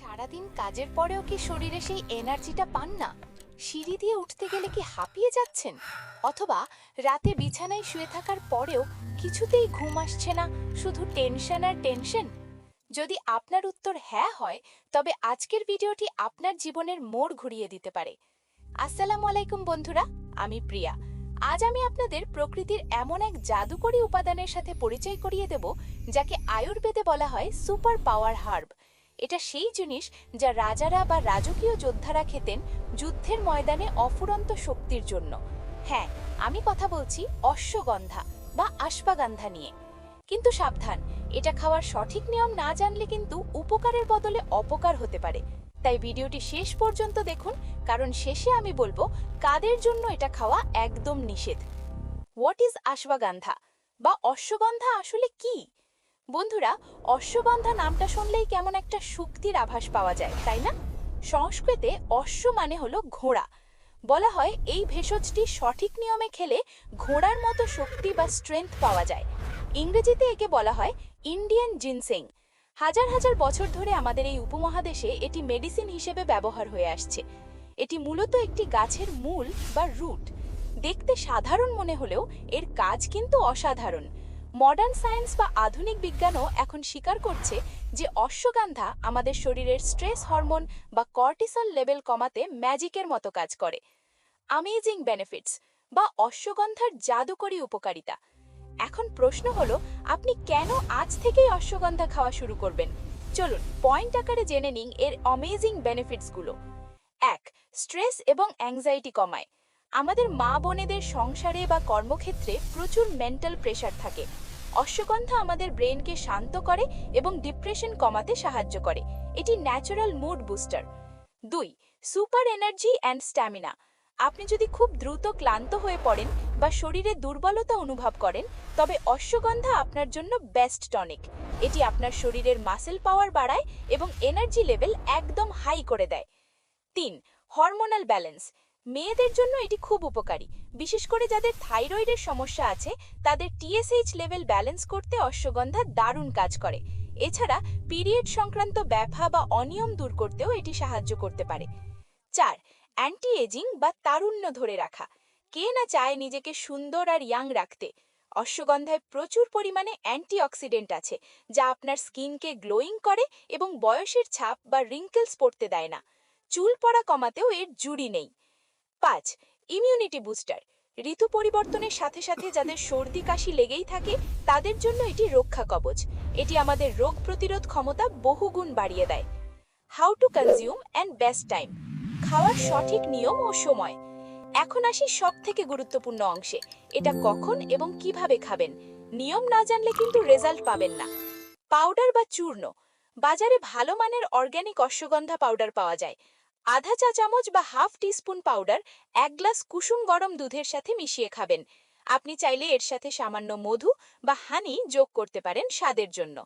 সারাদিন কাজের পরেও কি শরীরে সেই এনার্জিটা পান না? সিঁড়ি দিয়ে উঠতে গেলে কি হাঁপিয়ে যাচ্ছেন? অথবা রাতে বিছানায় শুয়ে থাকার পরেও কিছুতেই ঘুম আসছে না, শুধু টেনশন আর টেনশন? যদি আপনার উত্তর হ্যাঁ হয়, তবে আজকের ভিডিওটি আপনার জীবনের মোড় ঘুরিয়ে দিতে পারে। আসসালামু আলাইকুম বন্ধুরা, আমি প্রিয়া। আজ আমি আপনাদের প্রকৃতির এমন এক জাদুকরী উপাদানের সাথে পরিচয় করিয়ে দেব, যাকে আয়ুর্বেদে বলা হয় সুপার পাওয়ার হার্ব। এটা সেই জিনিস যা রাজারা বা রাজকীয় যোদ্ধারা খেতেন যুদ্ধের ময়দানে অফুরন্ত শক্তির জন্য। হ্যাঁ আমি কথা বলছি অশ্বগন্ধা বা আশ্বাগান্ধা নিয়ে। কিন্তু সাবধান, এটা খাওয়ার সঠিক নিয়ম না জানলে কিন্তু উপকারের বদলে অপকার হতে পারে। তাই ভিডিওটি শেষ পর্যন্ত দেখুন, কারণ শেষে আমি বলব কাদের জন্য এটা খাওয়া একদম নিষেধ। হোয়াট ইজ আশ্বাগান্ধা বা অশ্বগন্ধা আসলে কি? বন্ধুরা, অশ্বগন্ধা নামটা শুনলেই কেমন একটা শক্তির আভাস পাওয়া যায়, তাই না? সংস্কৃতে অশ্ব মানে হলো ঘোড়া। বলা হয় এই ভেষজটি সঠিক নিয়মে খেলে ঘোড়ার মতো শক্তি বা স্ট্রেংথ পাওয়া যায়। ইংরেজিতে একে বলা হয় ইন্ডিয়ান জিনসেং। হাজার হাজার বছর ধরে আমাদের এই উপমহাদেশে এটি মেডিসিন হিসেবে ব্যবহার হয়ে আসছে। এটি মূলত একটি গাছের মূল বা রুট দেখতে সাধারণ মনে হলেও এর কাজ কিন্তু অসাধারণ। মডার্ন সায়েন্স বা আধুনিক বিজ্ঞানও এখন স্বীকার করছে যে অশ্বগন্ধা আমাদের শরীরের স্ট্রেস হরমোন বা কর্টিসল লেভেল কমাতে ম্যাজিকের মতো কাজ করে। আমেজিং বেনিফিটস বা অশ্বগন্ধার জাদুকরী উপকারিতা। এখন প্রশ্ন হলো, আপনি কেন আজ থেকেই অশ্বগন্ধা খাওয়া শুরু করবেন? চলুন পয়েন্ট আকারে জেনে নিন এর অমেজিং বেনিফিটসগুলো এক স্ট্রেস এবং অ্যাংজাইটি কমায়। আমাদের মা বোনেদের সংসারে বা কর্মক্ষেত্রে প্রচুর মেন্টাল প্রেশার থাকে। অশ্বগন্ধা আমাদের ব্রেনকে শান্ত করে এবং ডিপ্রেশন কমাতে সাহায্য করে। এটি ন্যাচারাল মুড বুস্টার দুই সুপার এনার্জি অ্যান্ড স্ট্যামিনা আপনি যদি খুব দ্রুত ক্লান্ত হয়ে পড়েন বা শরীরে দুর্বলতা অনুভব করেন, তবে অশ্বগন্ধা আপনার জন্য বেস্ট টনিক এটি আপনার শরীরের মাসেল পাওয়ার বাড়ায় এবং এনার্জি লেভেল একদম হাই করে দেয়। তিন হরমোনাল ব্যালেন্স মেয়েদের জন্য এটি খুব উপকারী। বিশেষ করে যাদের থাইরয়েডের সমস্যা আছে, তাদের টিএসএইচ লেভেল ব্যালেন্স করতে অশ্বগন্ধা দারুণ কাজ করে। এছাড়া পিরিয়ড সংক্রান্ত ব্যথা বা অনিয়ম দূর করতেও এটি সাহায্য করতে পারে। চার অ্যান্টি এজিং বা তারুণ্য ধরে রাখা। কে না চায় নিজেকে সুন্দর আর ইয়াং রাখতে। অশ্বগন্ধায় প্রচুর পরিমাণে অ্যান্টিঅক্সিডেন্ট আছে, যা আপনার স্কিনকে গ্লোয়িং করে এবং বয়সের ছাপ বা রিঙ্কেলস পড়তে দেয় না। চুল পড়া কমাতেও এর জুড়ি নেই। পাঁচ ইমিউনিটি বুস্টার ঋতু পরিবর্তনের সাথে সাথে যাদের সর্দি, কাশি লেগেই থাকে, তাদের জন্য এটি রক্ষা কবচ। এটি আমাদের রোগ প্রতিরোধ ক্ষমতা বহুগুণ বাড়িয়ে দেয়। How to consume and best time খাওয়ার সঠিক নিয়ম ও সময়। এখন আসি সব থেকে গুরুত্বপূর্ণ অংশে, এটা কখন এবং কীভাবে খাবেন। নিয়ম না জানলে কিন্তু রেজাল্ট পাবেন না। পাউডার বা চূর্ণ, বাজারে ভালো মানের অর্গ্যানিক অশ্বগন্ধা পাউডার পাওয়া যায়। আধা চা চামচ বা হাফ টিস্পুন পাউডার, এক গ্লাস কুসুম গরম দুধের সাথে মিশিয়ে খাবেন। আপনি চাইলে এর সাথে সামান্য মধু বা হানি যোগ করতে পারেন স্বাদের জন্য।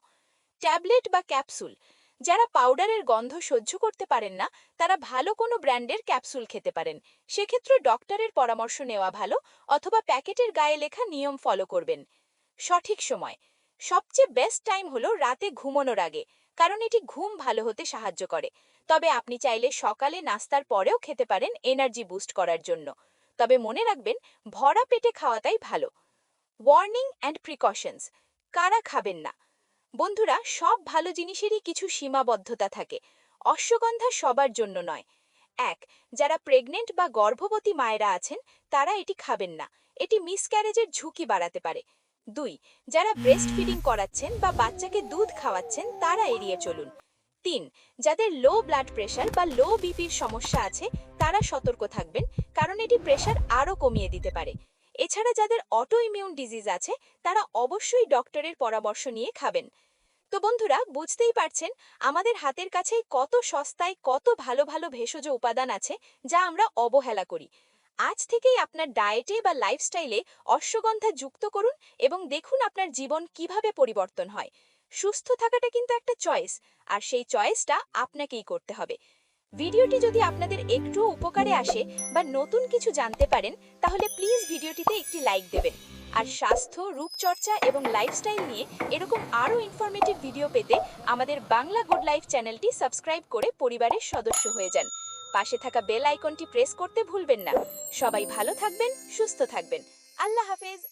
ট্যাবলেট বা ক্যাপসুল, যারা পাউডারের গন্ধ সহ্য করতে পারেন না, তারা ভালো কোনো ব্র্যান্ডের ক্যাপসুল খেতে পারেন। সেক্ষেত্রে ডক্টরের পরামর্শ নেওয়া ভালো অথবা প্যাকেটের গায়ে লেখা নিয়ম ফলো করবেন। সঠিক সময়, সবচেয়ে বেস্ট টাইম হলো রাতে ঘুমানোর আগে। কারণ এটি ঘুম ভালো হতে সাহায্য করে। তবে আপনি চাইলে সকালে নাস্তার পরেও খেতে পারেন এনার্জি বুস্ট করার জন্য। তবে মনে রাখবেন, ভরা পেটে খাওয়াটাই ভালো। ওয়ার্নিং অ্যান্ড প্রিকশনস কারা খাবেন না? বন্ধুরা, সব ভালো জিনিসেরই কিছু সীমাবদ্ধতা থাকে। অশ্বগন্ধা সবার জন্য নয়। এক, যারা প্রেগনেন্ট বা গর্ভবতী মায়েরা আছেন, তারা এটি খাবেন না। এটি মিসক্যারেজের ঝুঁকি বাড়াতে পারে। দুই, যারা ব্রেস্ট ফিডিং করাচ্ছেন বা বাচ্চাকে দুধ খাওয়াচ্ছেন, তারা এড়িয়ে চলুন। তিন, যাদের লো ব্লাড প্রেশার বা লো বিপির সমস্যা আছে, তারা সতর্ক থাকবেন, কারণ এটি প্রেশার আরও কমিয়ে দিতে পারে। এছাড়া যাদের অটো ইমিউন ডিজিজ আছে, তারা অবশ্যই ডক্টরের পরামর্শ নিয়ে খাবেন। তো বন্ধুরা, বুঝতেই পারছেন আমাদের হাতের কাছে কত সস্তায় কত ভালো ভালো ভেষজ উপাদান আছে, যা আমরা অবহেলা করি। আজ থেকেই আপনার ডায়েটে বা লাইফস্টাইলে অশ্বগন্ধা যুক্ত করুন এবং দেখুন আপনার জীবন কীভাবে পরিবর্তন হয়। সুস্থ থাকাটা কিন্তু একটা চয়েস আর সেই চয়েসটা আপনাকেই করতে হবে। ভিডিওটি যদি আপনাদের একটু উপকারে আসে বা নতুন কিছু জানতে পারেন, তাহলে প্লিজ ভিডিওটিতে একটি লাইক দেবেন। আর স্বাস্থ্য, রূপচর্চা এবং লাইফস্টাইল নিয়ে এরকম আরও ইনফরমেটিভ ভিডিও পেতে আমাদের বাংলা গুড লাইফ চ্যানেলটি সাবস্ক্রাইব করে পরিবারের সদস্য হয়ে যান। পাশে থাকা বেল আইকনটি প্রেস করতে ভুলবেন না। সবাই ভালো থাকবেন, সুস্থ থাকবেন। আল্লাহ হাফেজ।